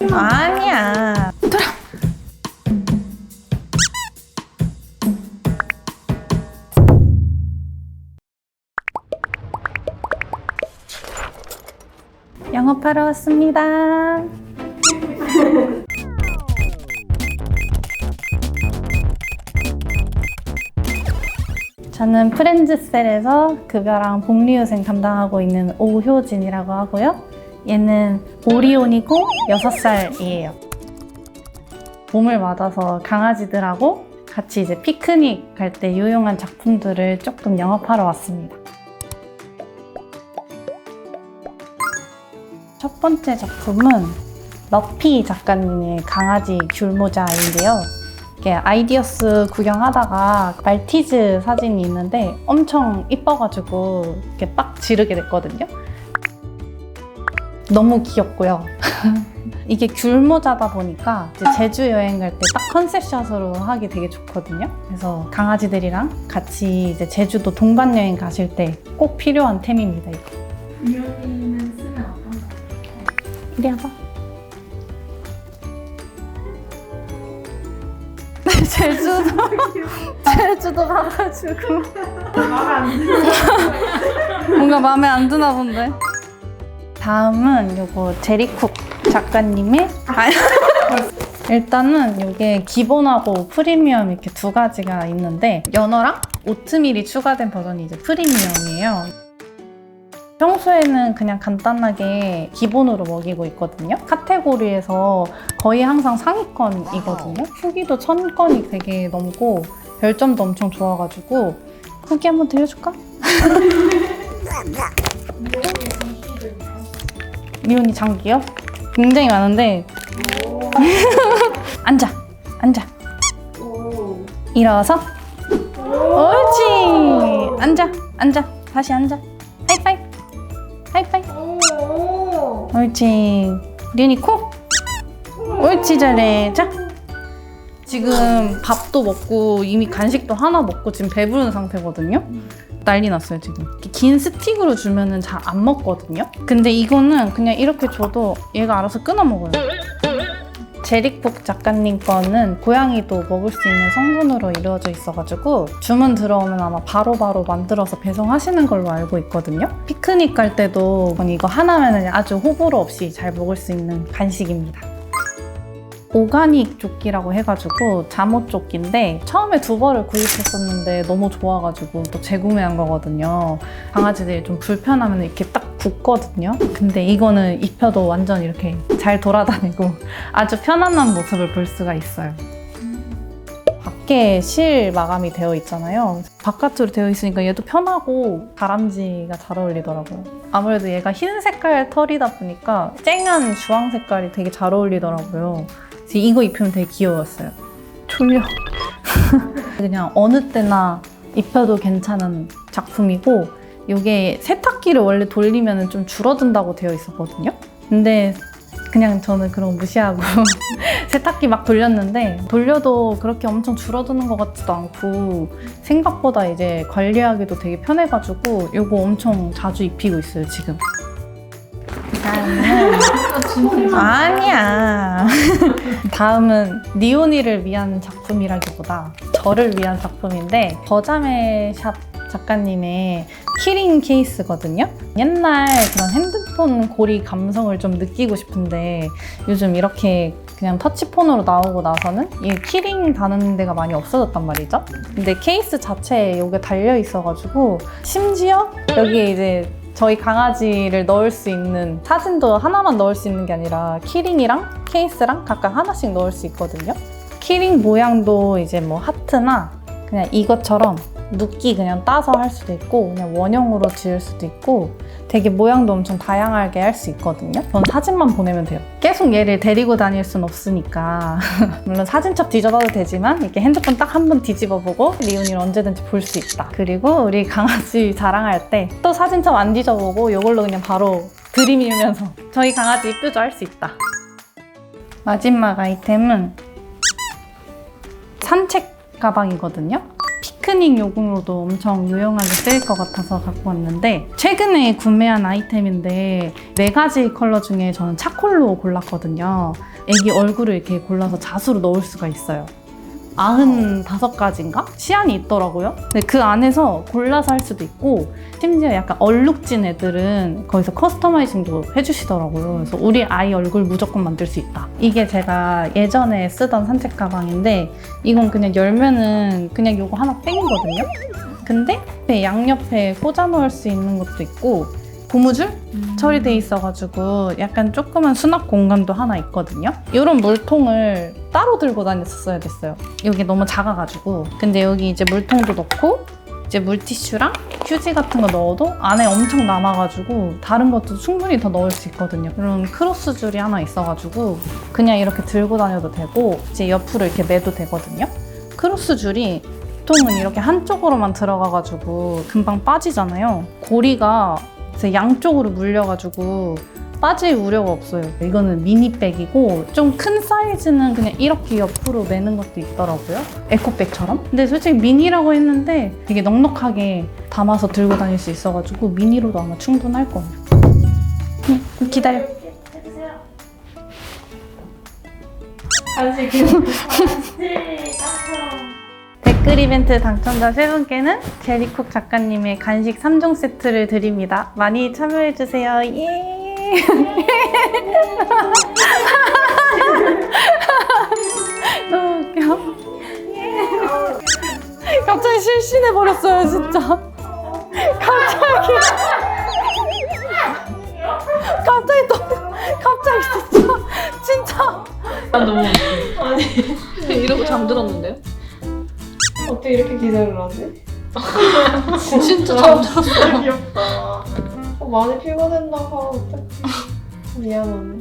아니야. 영업하러 왔습니다. 저는 프렌즈셀에서 급여랑 복리후생 담당하고 있는 오효진이라고 하고요. 얘는 오리온이고 6살이에요. 봄을 맞아서 강아지들하고 같이 이제 피크닉 갈 때 유용한 작품들을 조금 영업하러 왔습니다. 첫 번째 작품은 러피 작가님의 강아지 귤모자인데요. 이게 아이디어스 구경하다가 말티즈 사진이 있는데 엄청 이뻐가지고 이렇게 빡 지르게 됐거든요. 너무 귀엽고요. 이게 귤모자다 보니까 제주 여행 갈 때 딱 컨셉샷으로 하기 되게 좋거든요. 그래서 강아지들이랑 같이 이제 제주도 동반 여행 가실 때 꼭 필요한 템입니다. 이거. 이현이는 쓰면 어떤 거? 이리 와봐. 제주도 제주도 가가지고 뭔가 마음에 안 드나 본데. 다음은 요거 제리쿡 작가님의 아, 일단은 이게 기본하고 프리미엄 이렇게 두 가지가 있는데 연어랑 오트밀이 추가된 버전이 이제 프리미엄이에요. 평소에는 그냥 간단하게 기본으로 먹이고 있거든요. 카테고리에서 거의 항상 상위권이거든요. 후기도 천 건이 되게 넘고 별점도 엄청 좋아가지고 후기 한번 들려줄까? 미온이 장기요? 굉장히 많은데. 앉아 앉아. 오. 일어서. 옳지. 앉아 앉아. 다시 앉아. 하이파이브. 오. 옳지. 리은이 코? 옳지 잘해. 자. 지금 밥도 먹고 이미 간식도 하나 먹고 지금 배부른 상태거든요 난리 났어요 지금 긴 스틱으로 주면은 잘 안 먹거든요 근데 이거는 그냥 이렇게 줘도 얘가 알아서 끊어 먹어요 제릭북 작가님 거는 고양이도 먹을 수 있는 성분으로 이루어져 있어가지고 주문 들어오면 아마 바로 바로 만들어서 배송하시는 걸로 알고 있거든요. 피크닉 갈 때도 이거 하나면 아주 호불호 없이 잘 먹을 수 있는 간식입니다. 오가닉 조끼라고 해가지고 잠옷 조끼인데 처음에 두 벌을 구입했었는데 너무 좋아가지고 또 재구매한 거거든요. 강아지들이 좀 불편하면 이렇게 딱 붙거든요. 근데 이거는 입혀도 완전 이렇게 잘 돌아다니고 아주 편안한 모습을 볼 수가 있어요. 밖에 실 마감이 되어 있잖아요. 바깥으로 되어 있으니까 얘도 편하고 다람쥐가 잘 어울리더라고요. 아무래도 얘가 흰 색깔 털이다 보니까 쨍한 주황 색깔이 되게 잘 어울리더라고요. 그래서 이거 입히면 되게 귀여웠어요. 졸려. 그냥 어느 때나 입혀도 괜찮은 작품이고 이게 세탁기를 원래 돌리면 좀 줄어든다고 되어 있었거든요. 근데 그냥 저는 그런 거 무시하고 세탁기 막 돌렸는데 돌려도 그렇게 엄청 줄어드는 것 같지도 않고 생각보다 이제 관리하기도 되게 편해가지고 이거 엄청 자주 입히고 있어요 지금. 다음은 아니야. 다음은 니오니를 위한 작품이라기보다 저를 위한 작품인데 버자메 샵 작가님의 키링 케이스거든요. 옛날 그런 핸드폰 고리 감성을 좀 느끼고 싶은데 요즘 이렇게 그냥 터치폰으로 나오고 나서는 이 키링 다는 데가 많이 없어졌단 말이죠. 근데 케이스 자체에 이게 달려 있어가지고 심지어 여기에 이제 저희 강아지를 넣을 수 있는 사진도 하나만 넣을 수 있는 게 아니라 키링이랑 케이스랑 각각 하나씩 넣을 수 있거든요. 키링 모양도 이제 뭐 하트나 그냥 이것처럼 눕기 그냥 따서 할 수도 있고 그냥 원형으로 지을 수도 있고 되게 모양도 엄청 다양하게 할 수 있거든요. 전 사진만 보내면 돼요. 계속 얘를 데리고 다닐 순 없으니까 물론 사진첩 뒤져봐도 되지만 이렇게 핸드폰 딱 한 번 뒤집어보고 리온이를 언제든지 볼 수 있다. 그리고 우리 강아지 자랑할 때 또 사진첩 안 뒤져보고 이걸로 그냥 바로 들이밀면서 저희 강아지 이쁘죠 할 수 있다. 마지막 아이템은 산책 가방이거든요. 피크닉 용으로도 엄청 유용하게 쓰일 것 같아서 갖고 왔는데 최근에 구매한 아이템인데 네 가지 컬러 중에 저는 차콜로 골랐거든요. 애기 얼굴을 이렇게 골라서 자수로 넣을 수가 있어요. 95가지인가? 시안이 있더라고요. 근데 그 안에서 골라서 할 수도 있고 심지어 약간 얼룩진 애들은 거기서 커스터마이징도 해주시더라고요. 그래서 우리 아이 얼굴 무조건 만들 수 있다. 이게 제가 예전에 쓰던 산책 가방인데 이건 그냥 열면은 그냥 이거 하나 땡이거든요. 근데 옆에 양옆에 꽂아 놓을 수 있는 것도 있고 고무줄 처리돼 있어가지고 약간 조그만 수납 공간도 하나 있거든요. 이런 물통을 따로 들고 다녔었어야 됐어요. 여기 너무 작아가지고. 근데 여기 이제 물통도 넣고 이제 물티슈랑 휴지 같은 거 넣어도 안에 엄청 남아가지고 다른 것도 충분히 더 넣을 수 있거든요. 이런 크로스 줄이 하나 있어가지고 그냥 이렇게 들고 다녀도 되고 이제 옆으로 이렇게 매도 되거든요. 크로스 줄이 보통은 이렇게 한쪽으로만 들어가가지고 금방 빠지잖아요. 고리가 이제 양쪽으로 물려가지고 빠질 우려가 없어요. 이거는 미니백이고 좀 큰 사이즈는 그냥 이렇게 옆으로 매는 것도 있더라고요. 에코백처럼. 근데 솔직히 미니라고 했는데 되게 넉넉하게 담아서 들고 다닐 수 있어가지고 미니로도 아마 충분할 거예요. 응, 기다려. 이렇 댓글 이벤트 당첨자 3분께는 제리콕 작가님의 간식 3종 세트를 드립니다. 많이 참여해주세요. 예! 너무 웃겨. 예. 갑자기 실신해버렸어요, 진짜. 갑자기. 갑자기 또, 갑자기 진짜. 진짜. 난 너무 이러고 잠들었는데요? 어떻게 이렇게 기대를 하지? 진짜 잠들었어. 진짜 귀엽다. 어, 많이 피곤했나 봐. 어떡해. 미안하네.